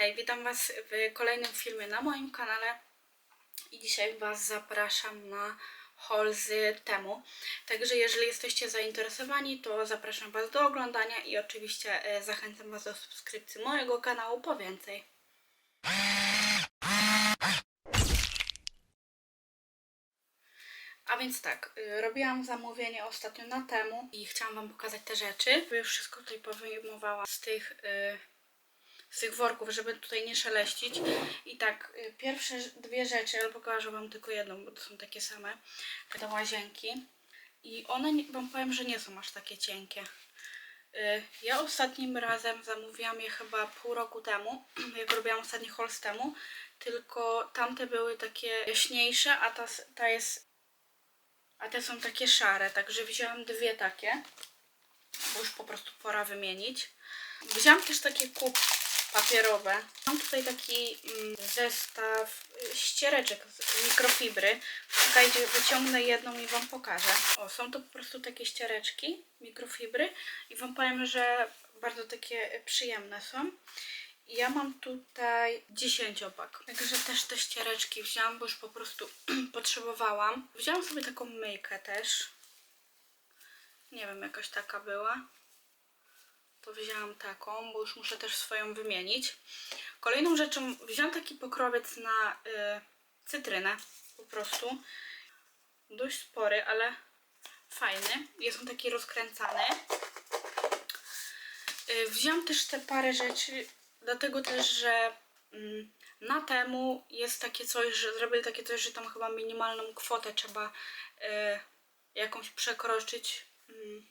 Hej, witam Was w kolejnym filmie na moim kanale i dzisiaj Was zapraszam na haul z temu. Także jeżeli jesteście zainteresowani, to zapraszam Was do oglądania i oczywiście e, zachęcam Was do subskrypcji mojego kanału po więcej. A więc tak, y, robiłam zamówienie ostatnio na temu i chciałam Wam pokazać te rzeczy. Już wszystko tutaj powyjmowałam z tych, y, z tych worków, żeby tutaj nie szeleścić. I tak, y, pierwsze dwie rzeczy, ale pokażę Wam tylko jedną, bo to są takie same, do łazienki. I one, Wam powiem, że nie są aż takie cienkie. Y, Ja ostatnim razem zamówiłam je chyba pół roku temu, jak robiłam ostatni haul temu, tylko tamte były takie jaśniejsze, a ta, ta jest a te są takie szare, także wzięłam dwie takie, bo już po prostu pora wymienić. Wzięłam też takie kup papierowe. Mam tutaj taki mm, zestaw ściereczek z mikrofibry. Czekajcie, wyciągnę jedną i Wam pokażę. O, są to po prostu takie ściereczki mikrofibry i Wam powiem, że bardzo takie przyjemne są. Ja mam tutaj 10 opak. Także też te ściereczki wzięłam, bo już po prostu potrzebowałam. Wzięłam sobie taką myjkę też. Nie wiem, jakaś taka była. To wzięłam taką, bo już muszę też swoją wymienić. Kolejną rzeczą wziąłam taki pokrowiec na y, cytrynę. Po prostu. Dość spory, ale fajny. Jest on taki rozkręcany. Y, Wziąłam też te parę rzeczy, dlatego też, że mm, na temu jest takie coś, że zrobili takie coś, że tam chyba minimalną kwotę trzeba y, jakąś przekroczyć. Mm,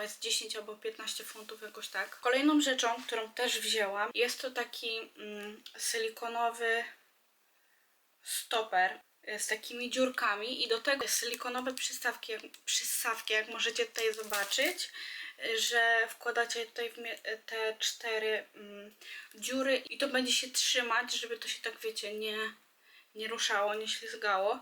chyba jest 10 albo 15 funtów, jakoś tak. Kolejną rzeczą, którą też wzięłam, jest to taki mm, silikonowy stoper z takimi dziurkami i do tego silikonowe przystawki, przystawki, jak możecie tutaj zobaczyć, że wkładacie tutaj te cztery mm, dziury i to będzie się trzymać, żeby to się tak wiecie, nie, nie ruszało, nie ślizgało.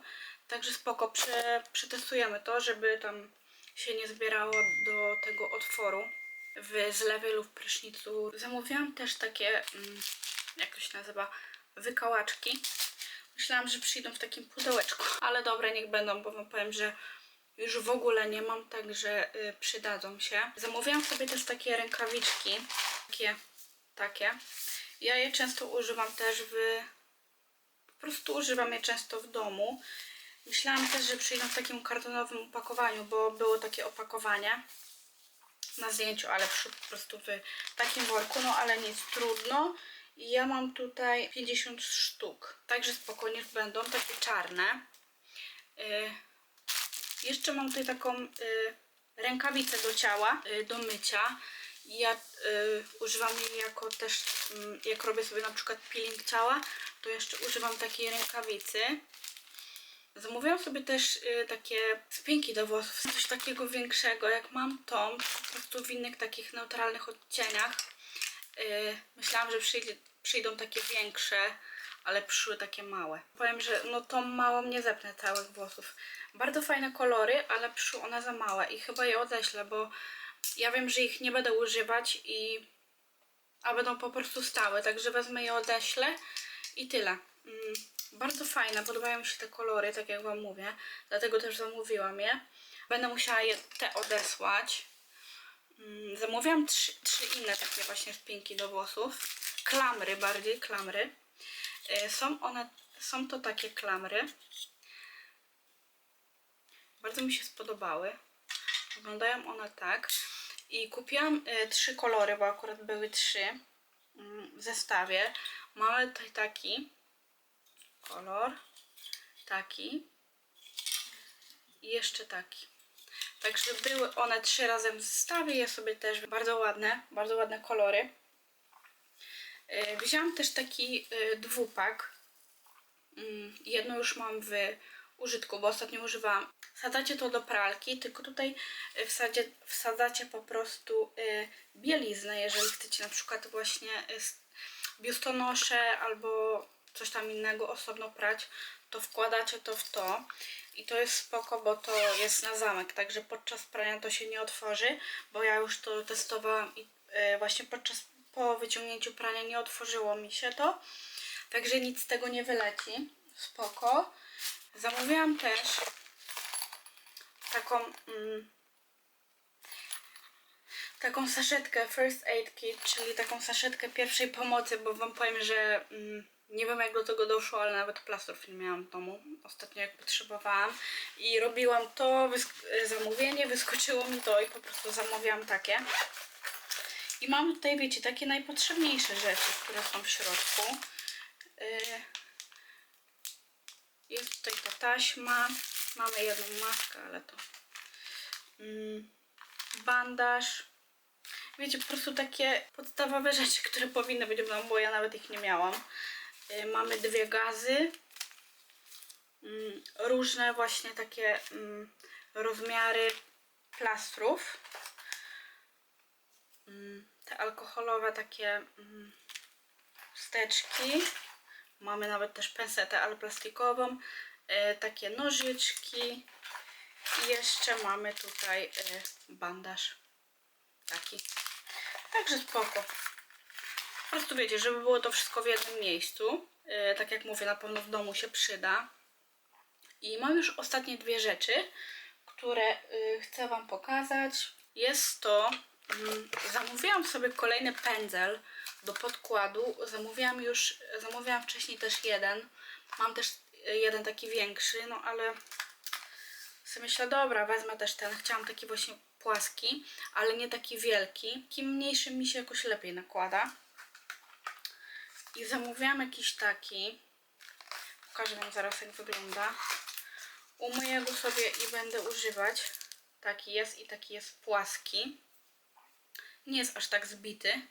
Także spoko, prze, przetestujemy to, żeby tam się nie zbierało do tego otworu w zlewie lub prysznicu. Zamówiłam też takie, mm, jak to się nazywa, wykałaczki. Myślałam, że przyjdą w takim pudełeczku, ale dobre niech będą, bo wam powiem, że już w ogóle nie mam, także y, przydadzą się. Zamówiłam sobie też takie rękawiczki, takie, takie. Ja je często używam też w... Po prostu używam je często w domu. Myślałam też, że przyjdą w takim kartonowym opakowaniu, bo było takie opakowanie na zdjęciu, ale przyszło po prostu w takim worku, no ale nic, trudno. Ja mam tutaj 50 sztuk, także spokojnie będą takie czarne. Y, jeszcze mam tutaj taką y, rękawicę do ciała, y, do mycia. Ja y, używam jej jako też, mm, jak robię sobie na przykład peeling ciała, to jeszcze używam takiej rękawicy. Zamówiłam sobie też y, takie spinki do włosów, coś takiego większego, jak mam tą, po prostu w innych takich neutralnych odcieniach. Y, myślałam, że przyjdzie, przyjdą takie większe, ale przyszły takie małe. Powiem, że no tą małą nie zepnę całych włosów. Bardzo fajne kolory, ale przyszły one za małe i chyba je odeślę, bo ja wiem, że ich nie będę używać i a będą po prostu stałe, także wezmę je odeślę i tyle. Mm, bardzo fajne, podobają mi się te kolory, tak jak Wam mówię, dlatego też zamówiłam je. Będę musiała je te odesłać. Mm, Zamówiłam trzy, trzy inne takie właśnie spinki do włosów. Klamry bardziej, klamry. Y, Są one, są to takie klamry. Bardzo mi się spodobały. Wyglądają one tak. I kupiłam y, trzy kolory, bo akurat były trzy mm, w zestawie. Mamy tutaj taki kolor, taki i jeszcze taki. Także były one trzy razem w zestawie. Je sobie też bardzo ładne, bardzo ładne kolory. Y, Wzięłam też taki y, dwupak. Mm, Jedno już mam w użytku, bo ostatnio używałam. Wsadzacie to do pralki, tylko tutaj y, wsadzie, wsadzacie po prostu bieliznę, jeżeli chcecie na przykład właśnie biustonosze albo coś tam innego osobno prać, to wkładacie to w to i to jest spoko, bo to jest na zamek, także podczas prania to się nie otworzy, bo ja już to testowałam i y, właśnie podczas po wyciągnięciu prania nie otworzyło mi się to. Także nic z tego nie wyleci. Spoko. Zamówiłam też taką mm, taką saszetkę First Aid Kit, czyli taką saszetkę pierwszej pomocy, bo wam powiem, że mm, nie wiem jak do tego doszło, ale nawet plastrów nie miałam w domu. Ostatnio jak potrzebowałam i robiłam to wysk- zamówienie, wyskoczyło mi to i po prostu zamówiłam takie. I mam tutaj, wiecie, takie najpotrzebniejsze rzeczy, które są w środku. Y, Jest tutaj ta taśma. Mamy jedną maskę, ale to. Mm, bandaż. Wiecie, po prostu takie podstawowe rzeczy, które powinny być w domu, bo ja nawet ich nie miałam. Y, Mamy dwie gazy. Mm, Różne właśnie takie mm, rozmiary plastrów. Mm, Te alkoholowe takie wsteczki. Mamy nawet też pensetę, ale plastikową. E, takie nożyczki. I jeszcze mamy tutaj e, bandaż. Taki. Także spoko. Po prostu wiecie, żeby było to wszystko w jednym miejscu. E, tak jak mówię, na pewno w domu się przyda. I mam już ostatnie dwie rzeczy, które y, chcę Wam pokazać. Jest to, mm, zamówiłam sobie kolejny pędzel do podkładu. Zamówiłam już, zamówiłam wcześniej też jeden. Mam też y, jeden taki większy, no ale sobie myślę, dobra, wezmę też ten. Chciałam taki właśnie płaski, ale nie taki wielki. Taki mniejszy mi się jakoś lepiej nakłada. I zamówiłam jakiś taki. Pokażę Wam zaraz jak wygląda. Umyję go sobie i będę używać. Taki jest i taki jest płaski. Nie jest aż tak zbity,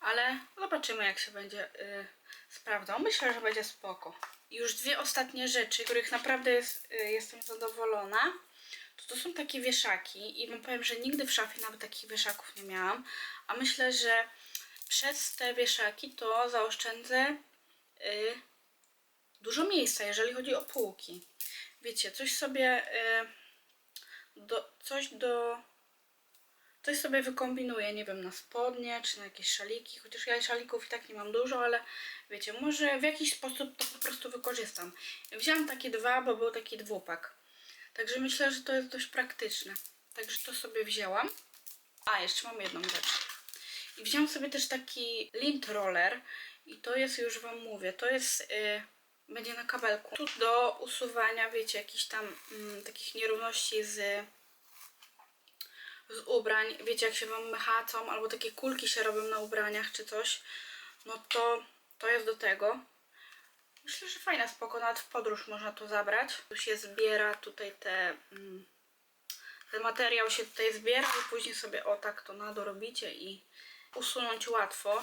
ale zobaczymy jak się będzie y, sprawdzał. Myślę, że będzie spoko. Już dwie ostatnie rzeczy, których naprawdę jest, y, jestem zadowolona. To, to są takie wieszaki i wam powiem, że nigdy w szafie nawet takich wieszaków nie miałam. A myślę, że przez te wieszaki to zaoszczędzę y, dużo miejsca, jeżeli chodzi o półki. Wiecie, coś sobie y, do, coś do coś sobie wykombinuję, nie wiem, na spodnie czy na jakieś szaliki, chociaż ja szalików i tak nie mam dużo, ale wiecie, może w jakiś sposób to po prostu wykorzystam. Wziąłam takie dwa, bo był taki dwupak. Także myślę, że to jest dość praktyczne. Także to sobie wzięłam. A, jeszcze mam jedną rzecz. I wziąłam sobie też taki lint roller i to jest, już Wam mówię, to jest, y, będzie na kabelku. Tu do usuwania, wiecie, jakichś tam mm, takich nierówności z, z ubrań. Wiecie, jak się Wam mechacą albo takie kulki się robią na ubraniach czy coś, no to to jest do tego. Myślę, że fajna, spoko, nawet w podróż można to zabrać. Tu się zbiera tutaj te... Mm, ten materiał się tutaj zbiera i później sobie o tak to nadorobicie i usunąć łatwo.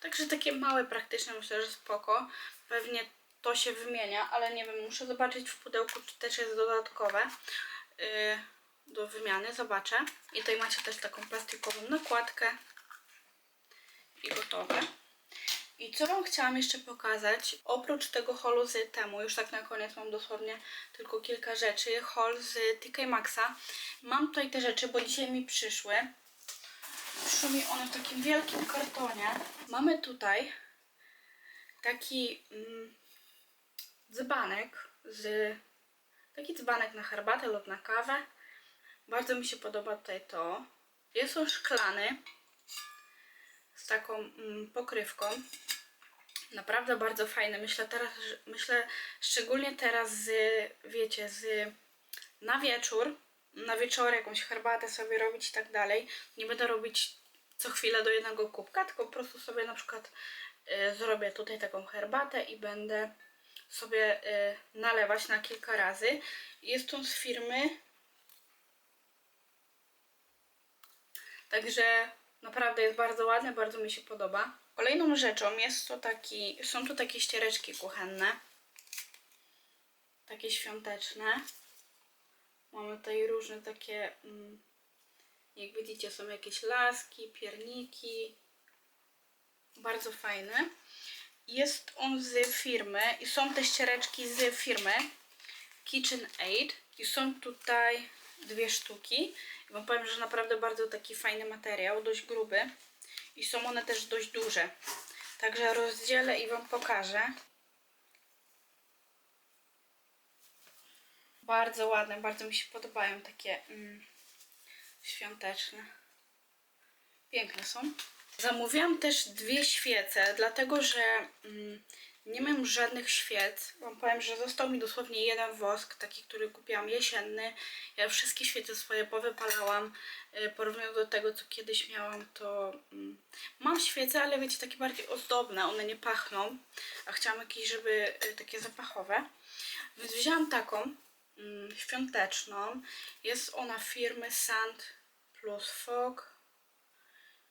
Także takie małe, praktyczne, myślę, że spoko. Pewnie to się wymienia, ale nie wiem, muszę zobaczyć w pudełku, czy też jest dodatkowe yy, do wymiany. Zobaczę. I tutaj macie też taką plastikową nakładkę i gotowe. I co Wam chciałam jeszcze pokazać, oprócz tego holu z temu, już tak na koniec mam dosłownie tylko kilka rzeczy, hol z TK Maxa. Mam tutaj te rzeczy, bo dzisiaj mi przyszły. Przyszły mi one w takim wielkim kartonie. Mamy tutaj taki mm, dzbanek z... Taki dzbanek na herbatę lub na kawę. Bardzo mi się podoba tutaj to. Jest on szklany z taką mm, pokrywką. Naprawdę bardzo fajne. Myślę teraz, myślę szczególnie teraz z, wiecie, z na wieczór, na wieczór jakąś herbatę sobie robić i tak dalej. Nie będę robić co chwilę do jednego kubka, tylko po prostu sobie na przykład y, zrobię tutaj taką herbatę i będę sobie y, nalewać na kilka razy. Jest on z firmy Także naprawdę jest bardzo ładny, bardzo mi się podoba. Kolejną rzeczą jest to taki, są tu takie ściereczki kuchenne. Takie świąteczne. Mamy tutaj różne takie, mm, jak widzicie, są jakieś laski, pierniki. Bardzo fajny. Jest on z firmy i są te ściereczki z firmy Kitchen Aid i są tutaj dwie sztuki. I wam powiem, że naprawdę bardzo taki fajny materiał, dość gruby. i są one też dość duże. Także rozdzielę i Wam pokażę. Bardzo ładne, bardzo mi się podobają takie mm, świąteczne. Piękne są. Zamówiłam też dwie świece, dlatego że mm, nie mam żadnych świec. Wam powiem, że został mi dosłownie jeden wosk, taki, który kupiłam jesienny. Ja wszystkie świece swoje powypalałam. Y, Porównując do tego, co kiedyś miałam, to mm, mam świece, ale wiecie, takie bardziej ozdobne. One nie pachną, a chciałam jakieś, żeby y, takie zapachowe. Więc wzięłam taką mm, świąteczną. Jest ona firmy Sand plus Fog.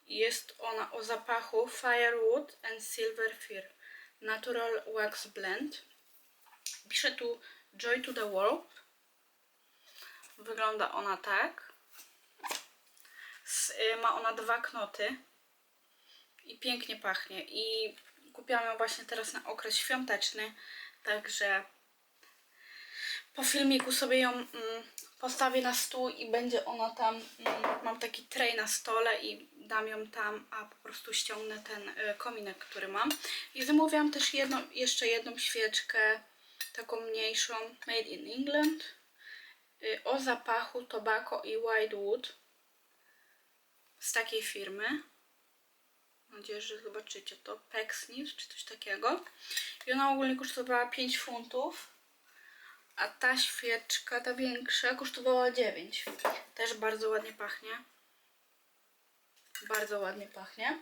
Jest ona o zapachu Firewood and Silver Fir Natural Wax Blend. Pisze tu Joy to the World. Wygląda ona tak. Y, Ma ona dwa knoty i pięknie pachnie. I kupiłam ją właśnie teraz na okres świąteczny, także po filmiku sobie ją mm, postawię na stół i będzie ona tam, mm, mam taki tray na stole i dam ją tam, a po prostu ściągnę ten y, kominek, który mam. I zamówiłam też jedną, jeszcze jedną świeczkę, taką mniejszą, made in England, y, o zapachu tobacco i whitewood z takiej firmy. Mam nadzieję, że zobaczycie to. Pecksniff czy coś takiego. I ona ogólnie kosztowała 5 funtów. A ta świeczka, ta większa, kosztowała 9. Też bardzo ładnie pachnie. Bardzo ładnie pachnie.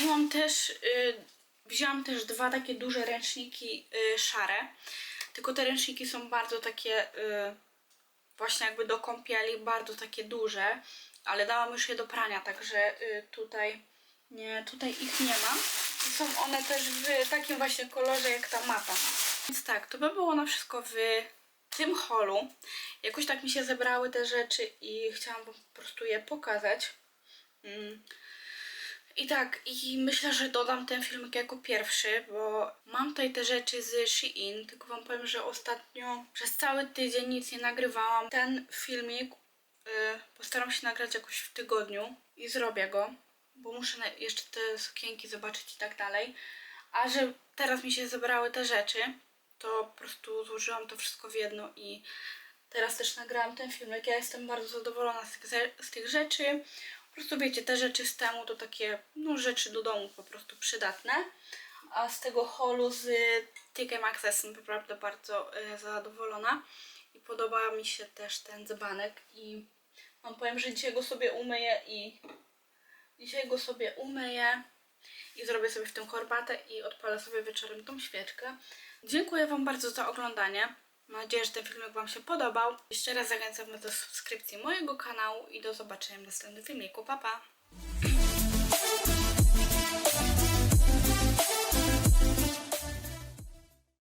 I mam też, y, wzięłam też dwa takie duże ręczniki y, szare. Tylko te ręczniki są bardzo takie, y, właśnie jakby do kąpieli, bardzo takie duże. Ale dałam już je do prania, także y, tutaj, nie, tutaj ich nie ma. I są one też w takim właśnie kolorze jak ta mata. Więc tak, to by było na wszystko w tym holu. Jakoś tak mi się zebrały te rzeczy i chciałam po prostu je pokazać. Mm. I tak, i myślę, że dodam ten filmik jako pierwszy, bo mam tutaj te rzeczy z Shein, tylko wam powiem, że ostatnio przez cały tydzień nic nie nagrywałam. Ten filmik y, postaram się nagrać jakoś w tygodniu i zrobię go, bo muszę jeszcze te sukienki zobaczyć i tak dalej. A że teraz mi się zebrały te rzeczy, to po prostu złożyłam to wszystko w jedno i teraz też nagrałam ten filmik. Ja jestem bardzo zadowolona z tych, z tych rzeczy. Po prostu wiecie, te rzeczy z temu to takie no, rzeczy do domu po prostu przydatne. A z tego holu z Tickem Access jestem naprawdę bardzo e, zadowolona. I podoba mi się też ten dzbanek i wam powiem, że dzisiaj go sobie umyję i dzisiaj go sobie umyję i zrobię sobie w tym herbatę i odpalę sobie wieczorem tą świeczkę. Dziękuję Wam bardzo za oglądanie. Mam nadzieję, że ten filmik Wam się podobał. Jeszcze raz zachęcam do subskrypcji mojego kanału i do zobaczenia w następnym filmiku. Pa, pa!